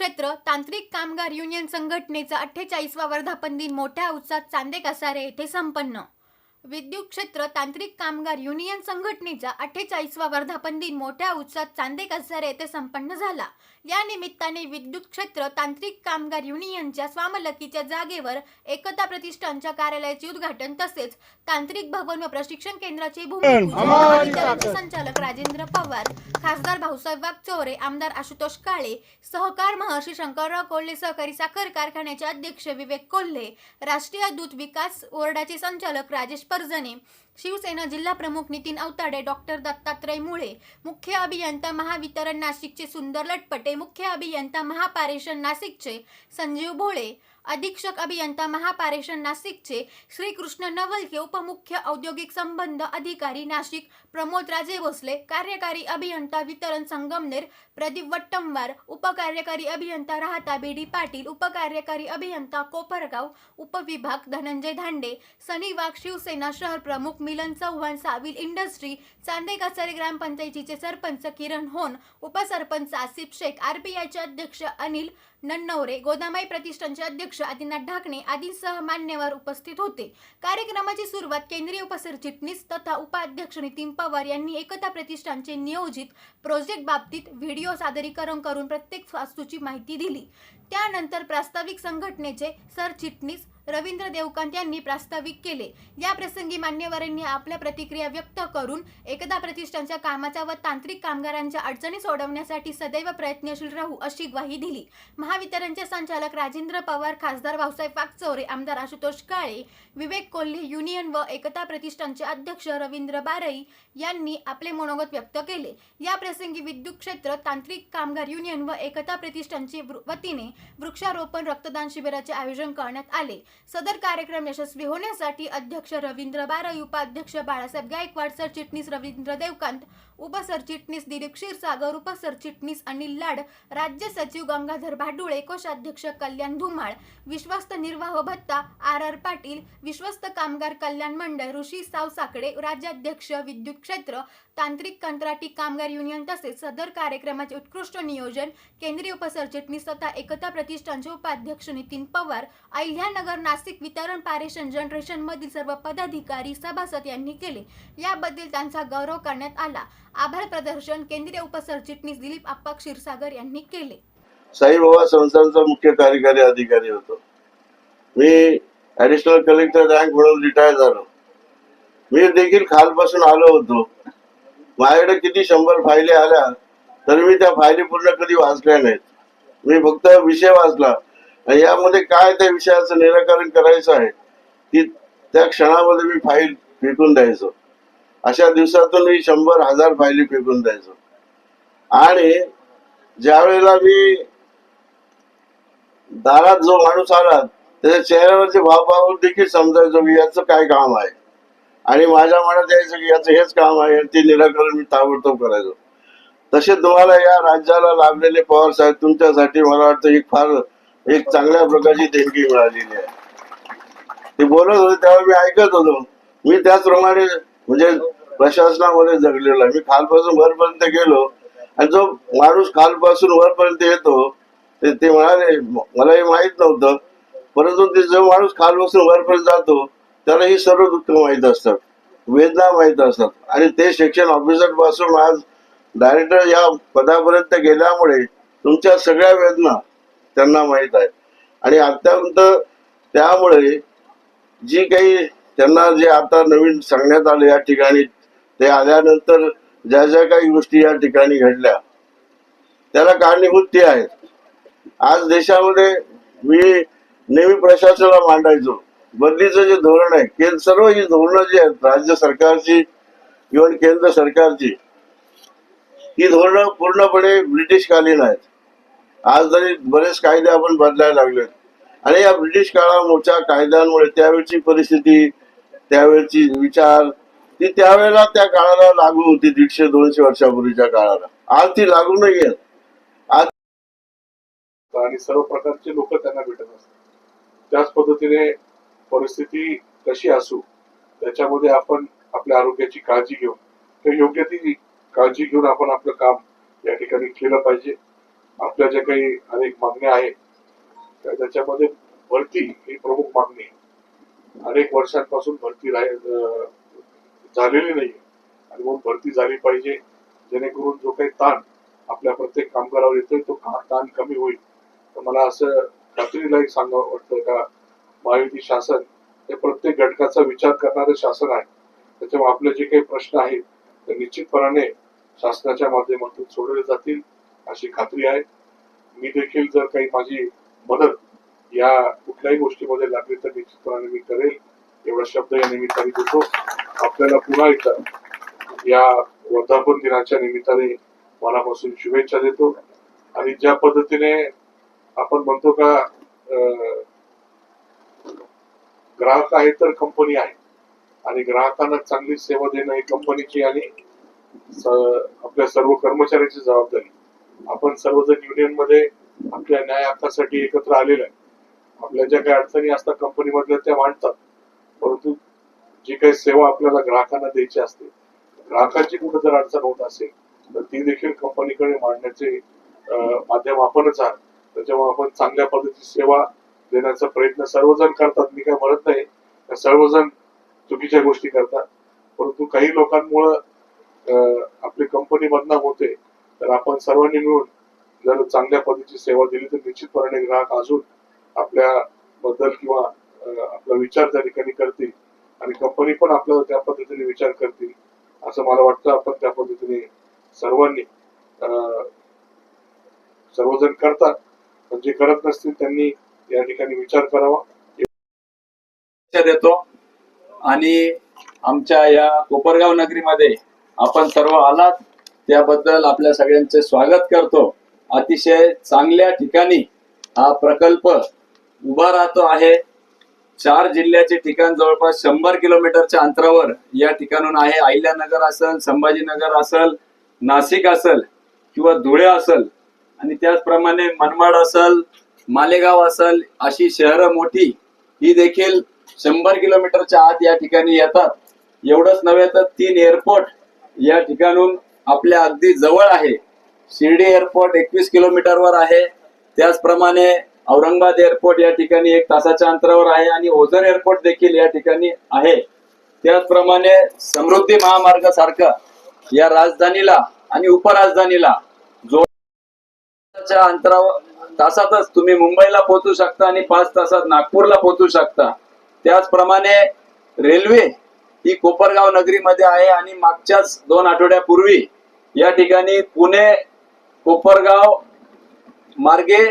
क्षेत्र तांत्रिक कामगार युनियन संघटनेचा अठ्ठेचाळीसवा वर्धापन दिन मोठ्या उत्साहात चांदे कसारे येथे संपन्न. विद्युत क्षेत्र तांत्रिक कामगार युनियन संघटनेचा अठ्ठेचाळीसवा वर्धापन दिन मोठ्या उत्साहात चांदे कसारे येथे संपन्न झाला. या निमित्ताने विद्युत क्षेत्र तांत्रिक कामगार युनियनच्या स्वामलकीच्या जागेवर एकता प्रतिष्ठानच्या कार्यालयाचे उद्घाटन तसेच तांत्रिक भवन व प्रशिक्षण केंद्राचे संचालक राजेंद्र पवार खासदार भाऊसाहेब वागचौरे आमदार आशुतोष काळे सहकार महर्षी शंकरराव कोल्हे सहकारी साखर कारखान्याचे अध्यक्ष विवेक कोल्हे राष्ट्रीय दूत विकास बोर्डाचे संचालक राजेश परजणे शिवसेना जिल्हा प्रमुख नितीन अवताडे डॉक्टर दत्तात्रय मुळे मुख्य अभियंता महावितरण नाशिकचे सुंदर लटपटे मुख्य अभियंता महापारेषण नाशिकचे संजीव भोळे अधीक्षक अभियंता महापारेषण नाशिकचे श्रीकृष्ण नवलके उपमुख्य औद्योगिक संबंध अधिकारी नाशिक प्रमोद राजे भोसले कार्यकारी अभियंता वितरण संगमनेर प्रदीप वट्टमवार उपकार्यकारी अभियंता राहता बी डी पाटील उपकार्यकारी अभियंता कोपरगाव उपविभाग धनंजय धांडे सनी वाघ शिवसेना शहर प्रमुख मिलन चव्हाण साविल इंडस्ट्री चांदे कसारे ग्रामपंचायतीचे सरपंच किरण होन उपसरपंच आसिफ शेख आरपीआयचे अध्यक्ष अनिल नन्नवरे गोदामाई प्रतिष्ठानचे अध्यक्ष आदिनाथ ढाकणे आदींसह मान्यवर उपस्थित होते. कार्यक्रमाची सुरुवात केंद्रीय उपसरचिटणीस तथा उपाध्यक्ष नितीन पवार यांनी एकता प्रतिष्ठानचे नियोजित प्रोजेक्ट बाबतीत व्हिडिओ सादरीकरण करून प्रत्येक वास्तूची माहिती दिली. त्यानंतर प्रास्ताविक संघटनेचे सरचिटणीस रवींद्र देवकांत यांनी प्रास्ताविक केले. या प्रसंगी मान्यवरांनी आपल्या प्रतिक्रिया व्यक्त करून एकता प्रतिष्ठानच्या कामाचा व तांत्रिक कामगारांच्या अडचणी सोडवण्यासाठी सदैव प्रयत्नशील राहू अशी ग्वाही दिली. महावितरणचे संचालक राजेंद्र पवार खासदार भाऊसाहेब वागचौरे आमदार आशुतोष काळे विवेक कोल्हे युनियन व एकता प्रतिष्ठानचे अध्यक्ष रवींद्र बारई यांनी आपले मनोगत व्यक्त केले. या प्रसंगी विद्युत क्षेत्र तांत्रिक कामगार युनियन व एकता प्रतिष्ठानचे वतीने वृक्षारोपण रक्तदान शिबिराचे आयोजन करण्यात आले. सदर कार्यक्रम यशस्वी होण्यासाठी अध्यक्ष रवींद्र बारई उपाध्यक्ष बाळासाहेब गायकवाड सरचिटणीस रवींद्र देवकांत उपसरचिटणीस दिलीप क्षीरसागर उपसरचिटणीस अनिल लाड राज्य सचिव गंगाधर भाडुळे कोषाध्यक्ष कल्याण धुमाळ विश्वस्त निर्वाह भत्ता आर आर पाटील विश्वस्त कामगार कल्याण मंडळ ऋषी साव साकडे राज्याध्यक्ष विद्युत क्षेत्र तांत्रिक कंत्राटी कामगार युनियन तसेच सदर कार्यक्रमाचे उत्कृष्ट नियोजन केंद्रीय उपसरचिटणीस तथा एकता प्रतिष्ठानचे उपाध्यक्ष नितीन पवार अहिल्यानगर नाशिक वितरण पारेषण जनरेशन मधील सर्व पदाधिकारी सभासद यांनी केले. याबद्दल त्यांचा गौरव करण्यात आला. आभार प्रदर्शन केंद्रीय उपसरचिटणीस दिलीप आप्पा क्षीरसागर यांनी केले. साईबाबा संस्थांचा मुख्य कार्यकारी अधिकारी होतो. मी ऍडिशनल कलेक्टर रँक म्हणून रिटायर झालो. मी देखील खालपासून आलो होतो. माझ्याकडे किती शंभर फायली आल्या तरी मी त्या फायली पूर्ण कधी वाचल्या नाहीत. मी फक्त विषय वाचला. आणि यामध्ये काय त्या विषयाचं निराकरण करायचं आहे की त्या क्षणामध्ये मी फाईल फेकून द्यायचो. अशा दिवसातून मी शंभर हजार फायली फेकून द्यायचो. आणि ज्या वेळेला मी दारात जो माणूस आला त्याच्या चेहऱ्यावरचे भाव पाहून देखील समजायचो की याचं काय काम आहे. आणि माझ्या मनात यायचं की याचं हेच काम आहे आणि ते निराकरण मी ताबडतोब करायचो. तसे तुम्हाला या राज्याला लाभलेले पवार साहेब तुमच्यासाठी मला वाटतं ही फार एक चांगल्या प्रकारची देणगी मिळालेली आहे. ते बोलत होते त्यावेळी मी ऐकत होतो. मी त्याचप्रमाणे म्हणजे प्रशासनामध्ये जगलेला मी खालपासून वरपर्यंत गेलो आणि जो माणूस खालपासून वरपर्यंत येतो ते ते म्हणाले मला हे माहीत नव्हतं परंतु ते जो माणूस खालपासून वरपर्यंत जातो त्याला ही सर्व दुःख माहीत असतात वेदना माहीत असतात. आणि ते शिक्षण ऑफिसरपासून आज डायरेक्टर या पदापर्यंत गेल्यामुळे तुमच्या सगळ्या वेदना त्यांना माहीत आहे आणि अत्यंत त्यामुळे जी काही त्यांना जे आता नवीन सांगण्यात आलं या ठिकाणी ते आल्यानंतर ज्या ज्या काही गोष्टी या ठिकाणी घडल्या त्याला कारणीभूत ते आहेत. आज देशामध्ये मी नेहमी प्रशासनाला मांडायचो. बदलीचं जे धोरण आहे केंद्र सर्व ही धोरणं जी आहेत राज्य सरकारची इव्हन केंद्र सरकारची ही धोरणं पूर्णपणे ब्रिटिशकालीन आहेत. आज जरी बरेच कायदे आपण बदलायला लागलेत. आणि या ब्रिटिश काळाच्या कायद्यांमुळे त्यावेळची परिस्थिती त्यावेळची विचार ती त्यावेळेला त्या काळाला लागू होती दीडशे दोनशे वर्षापूर्वीच्या काळाला. आज ती लागू नाही आज आणि सर्व प्रकारचे लोक त्यांना भेटत असतात. त्याच पद्धतीने परिस्थिती कशी असू त्याच्यामध्ये आपण आपल्या आरोग्याची काळजी घेऊन तर योग्य ती काळजी घेऊन आपण आपलं काम या ठिकाणी केलं पाहिजे. आपल्या ज्या काही अनेक मागण्या आहेत तर त्याच्यामध्ये भरती ही प्रमुख मागणी आहे. अनेक वर्षांपासून भरती झालेली नाही आणि म्हणून भरती झाली पाहिजे जेणेकरून जो काही ताण आपल्या प्रत्येक कामगारावर येतोय तो ताण कमी होईल? तर मला असं खात्रीला एक सांगावं वाटतं का महायुती शासन हे प्रत्येक घटकाचा विचार करणारे शासन आहे. त्याच्यामुळे आपले जे काही प्रश्न आहेत ते निश्चितपणाने शासनाच्या माध्यमातून सोडवले जातील अशी खात्री आहे. मी देखील जर काही माझी मदत या कुठल्याही गोष्टीमध्ये लागली तर निश्चितपणाने मी करेल. एवढा शब्द या निमित्ताने देतो. आपल्याला पुन्हा एकदा या वर्धापन दिनाच्या निमित्ताने मनापासून शुभेच्छा देतो. आणि ज्या पद्धतीने आपण म्हणतो का अं, ग्राहक आहे तर कंपनी आहे. आणि ग्राहकांना चांगली सेवा देणं ही कंपनीची आणि आपल्या सर्व कर्मचाऱ्यांची जबाबदारी. आपण सर्वजण युनियनमध्ये आपल्या न्याय हक्कासाठी एकत्र आलेलो आहे. आपल्या ज्या काही अडचणी असतात कंपनी मधल्या त्या मांडतात परंतु जी काही सेवा आपल्याला ग्राहकांना द्यायची असते ग्राहकांची कुठं जर अडचण होत असेल तर ती देखील कंपनीकडे मांडण्याचे माध्यम आपणच आहात. त्याच्यामुळे आपण चांगल्या पद्धतीची सेवा देण्याचा प्रयत्न सर्वजण करतात. मी काय म्हणत नाही सर्वजण चुकीच्या गोष्टी करतात. परंतु काही लोकांमुळं आपली कंपनी बदनाम होते तर आपण सर्वांनी मिळून जर चांगल्या पद्धतीची सेवा दिली तर निश्चितपणे ग्राहक अजून आपल्या बद्दल किंवा आपला विचार त्या ठिकाणी करतील आणि कंपनी पण आपल्याला त्या पद्धतीने विचार करतील असं मला वाटतं. आपण त्या पद्धतीने सर्वांनी सर्वजण करतात. पण जे करत नसतील त्यांनी या ठिकाणी विचार करावा. देतो. आणि आमच्या या कोपरगाव नगरीमध्ये आपण सर्व आलात. त्याबद्दल आपल्या सगळ्यांचे स्वागत करतो. अतिशय चांगल्या ठिकाणी हा प्रकल्प उभा राहतो आहे. चार जिल्ह्याचे ठिकाण जवळपास शंभर किलोमीटरच्या अंतरावर या ठिकाणून आहे. अहिल्यानगर असेल संभाजीनगर असेल नाशिक असेल किंवा धुळे असेल आणि त्याचप्रमाणे मनमाड असल मालेगाव असल अशी शहरं मोठी ही देखील शंभर किलोमीटरच्या आत या ठिकाणी येतात. एवढंच नव्हे तर तीन एअरपोर्ट या ठिकाणून आपल्या अगदी जवळ आहे. शिर्डी एअरपोर्ट एकवीस किलोमीटरवर आहे. त्याचप्रमाणे औरंगाबाद एअरपोर्ट या ठिकाणी एक तासाच्या अंतरावर आहे आणि ओझर एअरपोर्ट देखील या ठिकाणी आहे. त्याचप्रमाणे समृद्धी महामार्ग सारखं या राजधानीला आणि उपराजधानीला जोडच्या अंतरावर तासातच तुम्ही मुंबईला पोहोचू शकता आणि पाच तासात नागपूरला पोहोचू शकता. त्याचप्रमाणे रेल्वे ही कोपरगाव नगरीमध्ये आहे आणि मागच्याच दोन आठवड्यापूर्वी या ठिकाणी पुणे कोपरगाव मार्गे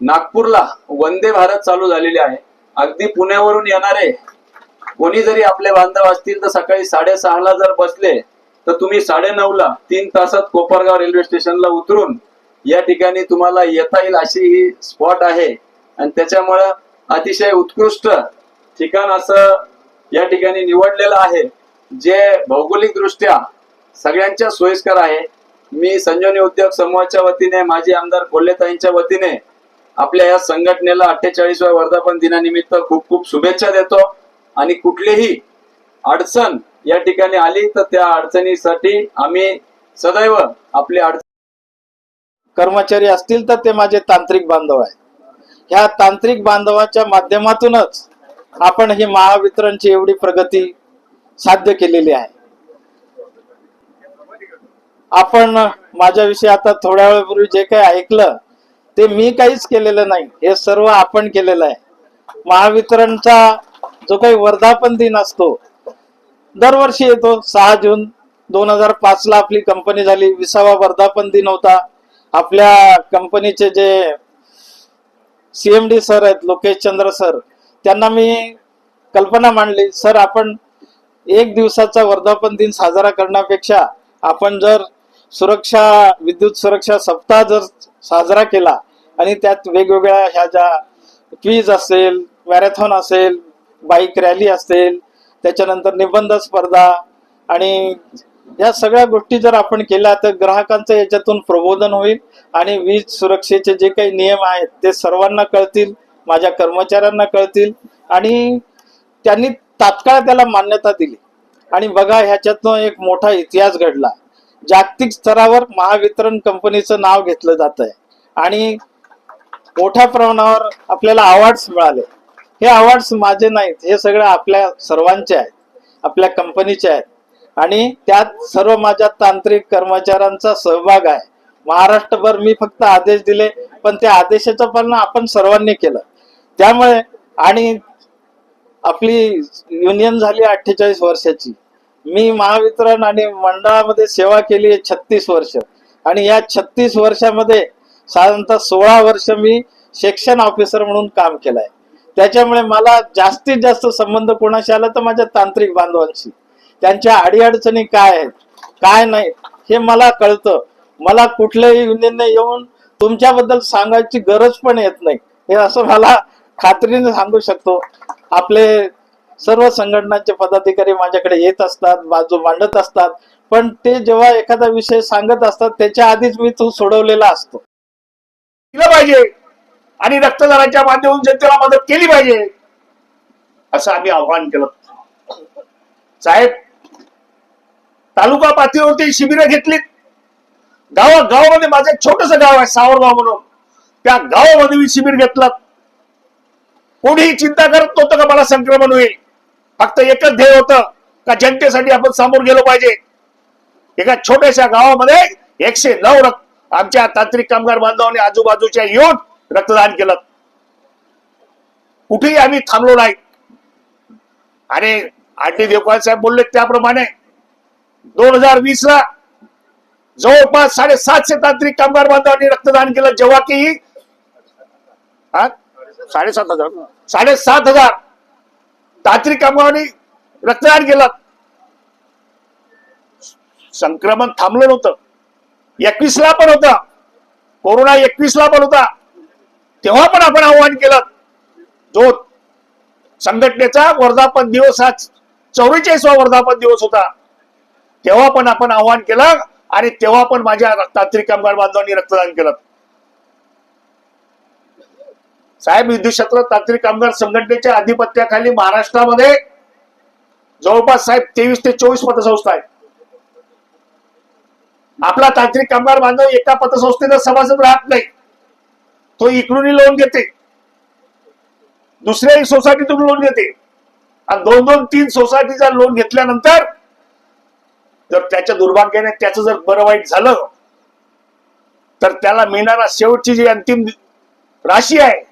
नागपूरला वंदे भारत चालू झालेली आहे. अगदी पुण्यावरून येणारे कोणी जरी आपले बांधव असतील तर सकाळी साडेसहाला जर बसले तर तुम्ही साडेनऊला तीन तासात कोपरगाव रेल्वे स्टेशनला उतरून या ठिकाणी तुम्हाला येता येईल अशी ही स्पॉट आहे. आणि त्याच्यामुळं अतिशय उत्कृष्ट ठिकाण असं या ठिकाणी निवडलेलं आहे. जे भौगोलिक दृष्ट्या सगळ्यांच्या सोयीस्कर आहे. मी संजीवनी उद्योग समूहाच्या वतीने माजी आमदार कोल्हेताईंच्या वतीने आपल्या या संघटनेला अठ्ठेचाळीसव्या वर्धापन दिनानिमित्त खूप खूप शुभेच्छा देतो. आणि कुठलीही अडचण या ठिकाणी आली तर त्या अडचणीसाठी आम्ही सदैव आपली अडचण कर्मचारी असतील तर ते माझे तांत्रिक बांधव आहे ह्या तांत्रिक बांधवाच्या माध्यमातूनच आपण ही महावितरणची एवढी प्रगती साध्य केलेली आहे. आपण माझ्याविषयी आता थोड्या वेळपूर्वी जे काही ऐकलं ते मी काहीच केलेलं नाही. हे सर्व आपण केलेलं आहे. महावितरणचा जो काही वर्धापन दिन असतो दरवर्षी येतो. सहा जून दोन हजार पाच ला आपली कंपनी झाली. विसावा वर्धापन दिन होता. आपल्या कंपनीचे जे सीएमडी सर आहेत लोकेश चंद्र सर त्यांना मी कल्पना मांडली सर आपण एक दिवसाचा वर्धापन दिन साजरा करण्यापेक्षा आपण जर सुरक्षा विद्युत सुरक्षा सप्ताह जर साजरा केला. आणि त्यात वेगवेगळ्या ह्या ज्या क्वीज असेल मॅरेथॉन असेल बाईक रॅली असेल त्याच्यानंतर निबंध स्पर्धा आणि या सगळ्या गोष्टी जर आपण केल्या तर ग्राहकांचं याच्यातून प्रबोधन होईल आणि वीज सुरक्षेचे जे काही नियम आहेत ते सर्वांना कळतील माझ्या कर्मचाऱ्यांना कळतील आणि त्यांनी तात्काळ त्याला मान्यता दिली. आणि बघा ह्याच्यातनं एक मोठा इतिहास घडला. जागतिक स्तरावर महावितरण कंपनीचं नाव घेतलं जात आहे आणि मोठ्या प्रमाणावर आपल्याला अवॉर्ड्स मिळाले. हे अवॉर्ड्स माझे नाहीत हे सगळं आपल्या सर्वांचे आहेत आपल्या कंपनीचे आहेत. आणि त्यात सर्व माझ्या तांत्रिक कर्मचाऱ्यांचा सहभाग आहे. महाराष्ट्रभर मी फक्त आदेश दिले पण त्या आदेशाचं पालन आपण सर्वांनी केलं. त्यामुळे आणि आपली युनियन झाली अठ्ठेचाळीस वर्षाची. मी महावितरण आणि मंडळामध्ये सेवा केली आहे छत्तीस वर्ष. आणि या छत्तीस वर्षामध्ये साधारणतः सोळा वर्ष मी सेक्शन ऑफिसर म्हणून काम केलंय. त्याच्यामुळे मला जास्तीत जास्त संबंध कोणाशी आला तर माझ्या तांत्रिक बांधवांशी. त्यांच्या अडीअडचणी काय आहेत काय नाही हे मला कळतं. मला कुठल्याही युनियनने येऊन तुमच्याबद्दल सांगायची गरज पण येत नाही. हे असं मला खात्रीने सांगू शकतो. आपले सर्व संघटनांचे पदाधिकारी माझ्याकडे येत असतात बाजू मांडत असतात. पण ते जेव्हा एखादा विषय सांगत असतात त्याच्या आधीच मी तो सोडवलेला असतो. दिलं पाहिजे. आणि रक्तदानाच्या माध्यमातून जनतेला मदत केली पाहिजे. असं आम्ही आव्हान केलं. साहेब तालुका पातळीवरती शिबिरं घेतलीत. गावा गावामध्ये माझं एक छोटस गाव आहे सावरगाव म्हणून. त्या गावामध्ये मी शिबिर घेतलात कोणीही चिंता करत नव्हतं का मला संक्रमण होईल? फक्त एकच ध्येय होतं का जनतेसाठी आपण समोर गेलो पाहिजे. एका छोट्याशा गावामध्ये एकशे नऊ रक्त आमच्या तांत्रिक कामगार बांधवांनी आजूबाजूच्या येऊन रक्तदान केलं. कुठेही आम्ही थांबलो नाही. आणि आरटी देवकाळ साहेब बोलले त्याप्रमाणे. दोन हजार वीस ला जवळपास साडेसातशे तांत्रिक कामगार बांधवांनी रक्तदान केलं. जेव्हा की हा? साडेसात हजार. साडेसात हजार. तांत्रिक कामगारांनी रक्तदान केलं. संक्रमण थांबलं नव्हतं. एकवीस ला पण होता. कोरोना एकवीस ला पण होता. तेव्हा पण आपण आव्हान केलं. जो संघटनेचा वर्धापन दिवस हा चौवेचाळीसवा वर्धापन दिवस होता. तेव्हा पण आपण आव्हान केलं आणि तेव्हा पण माझ्या तांत्रिक कामगार बांधवांनी रक्तदान केलं. साहेब विद्युत तांत्रिक कामगार संघटनेच्या आधिपत्याखाली महाराष्ट्रामध्ये जवळपास साहेब तेवीस ते चोवीस पतसंस्था आहेत. आपला तांत्रिक कामगार बांधव एका पतसंस्थेचा सभासद राहत नाही. तो इकडूनही लोन घेते. दुसऱ्याही सोसायटीतून लोन घेते. आणि दोन दोन तीन सोसायटीचा लोन घेतल्यानंतर जर त्याच्या दुर्भाग्याने त्याचं जर बरं वाईट झालं तर त्याला मिळणारा शेवटची जी अंतिम राशी आहे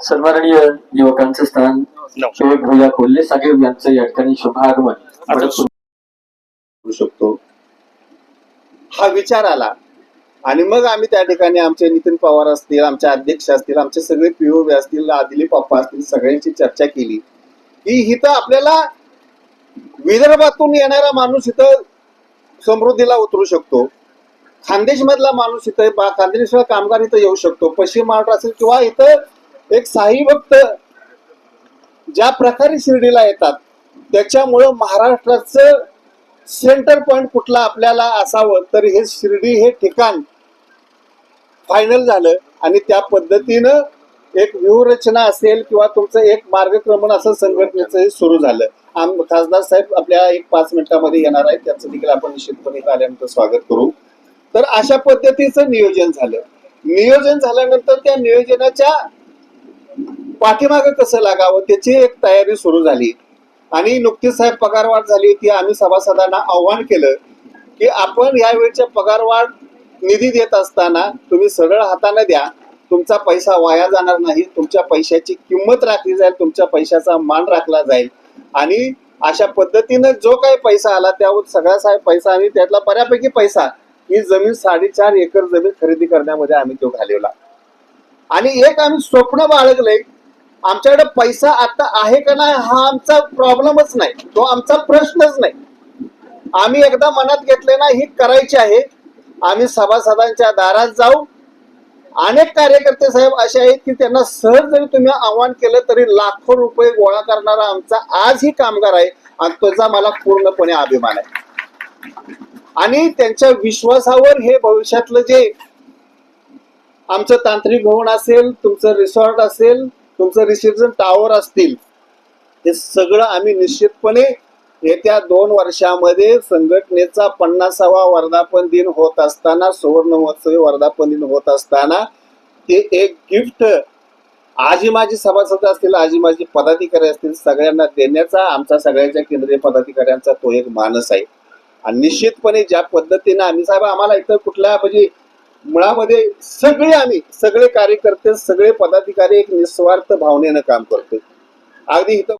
सन्माननीय युवकांचं स्थान विवेक भैया कोल्हे साहेब यांचं या ठिकाणी शुभागमन. करू शकतो. हा विचार आला. आणि मग आम्ही त्या ठिकाणी आमचे नितीन पवार असतील आमचे अध्यक्ष असतील आमचे सगळे पीओबी असतील आदिली पप्पा असतील सगळ्यांची चर्चा केली. की इथं आपल्याला विदर्भातून येणारा माणूस इथं समृद्धीला उतरू शकतो. खानदेश मधला माणूस इथं बा- खानदेश कामगार इथं येऊ शकतो. पश्चिम महाराष्ट्र असेल किंवा इथं एक साई भक्त ज्या प्रकारे शिर्डीला येतात त्याच्यामुळं महाराष्ट्राचं सेंटर पॉइंट कुठला आपल्याला असावं तर हे शिर्डी हे ठिकाण फायनल झालं. आणि त्या पद्धतीनं एक व्यूहरचना असेल किंवा तुमचं एक मार्गक्रमण असं संघटनेचं हे सुरू झालं. आम खासदार साहेब आपल्या एक पाच मिनिटामध्ये येणार आहेत. त्याचं देखील आपण निश्चितपणे आल्यानंतर स्वागत करू. तर अशा पद्धतीचं नियोजन झालं. नियोजन झाल्यानंतर त्या नियोजनाच्या पाठीमागे कसं लागावं त्याची एक तयारी सुरू झाली. आणि नुकतीच साहेब पगारवाढ झाली होती. आम्ही सभासदांना आव्हान केलं की आपण यावेळच्या पगारवाढ निधी देत असताना तुम्ही सरळ हाताने द्या. तुमचा पैसा वाया जाणार नाही. तुमच्या पैशाची किंमत राखली जाईल. तुमच्या पैशाचा मान राखला जाईल. आणि अशा पद्धतीनं जो काही पैसा आला त्यावर सगळा साहेब पैसा आणि त्यातला बऱ्यापैकी पैसा ही जमीन साडेचार एकर जमीन खरेदी करण्यामध्ये आम्ही तो घालवला. आणि एक आम्ही स्वप्न बाळगले आमच्याकडे पैसा आता आहे का नाही हा आमचा प्रॉब्लेमच नाही. तो आमचा प्रश्नच नाही. आम्ही एकदा मनात घेतले ना ही करायची आहे. आम्ही सभासदांच्या दारात जाऊ. अनेक कार्यकर्ते साहेब असे आहेत की त्यांना सहज जरी तुम्ही आव्हान केलं तरी लाखो रुपये गोळा करणारा आमचा आजही कामगार आहे आणि त्याचा मला पूर्णपणे अभिमान आहे. आणि त्यांच्या विश्वासावर हे भविष्यातलं जे आमचं तांत्रिक भवन असेल तुमचं रिसॉर्ट असेल तुमचं रिसेप्शन टावर असतील हे सगळं आम्ही निश्चितपणे येत्या दोन वर्षामध्ये संघटनेचा पन्नासावा वर्धापन दिन होत असताना सुवर्ण महोत्सवी वर्धापन दिन होत असताना ते एक गिफ्ट आजी माझी सभासद असतील आजी माझी पदाधिकारी असतील सगळ्यांना देण्याचा आमचा सगळ्यांच्या केंद्रीय पदाधिकाऱ्यांचा तो एक मानस आहे. आणि निश्चितपणे ज्या पद्धतीने आम्ही साहेब आम्हाला इथं कुठल्या म्हणजे मुळामध्ये सगळे आम्ही सगळे कार्यकर्ते सगळे पदाधिकारी एक निस्वार्थ भावनेनं काम करतो अगदी इथं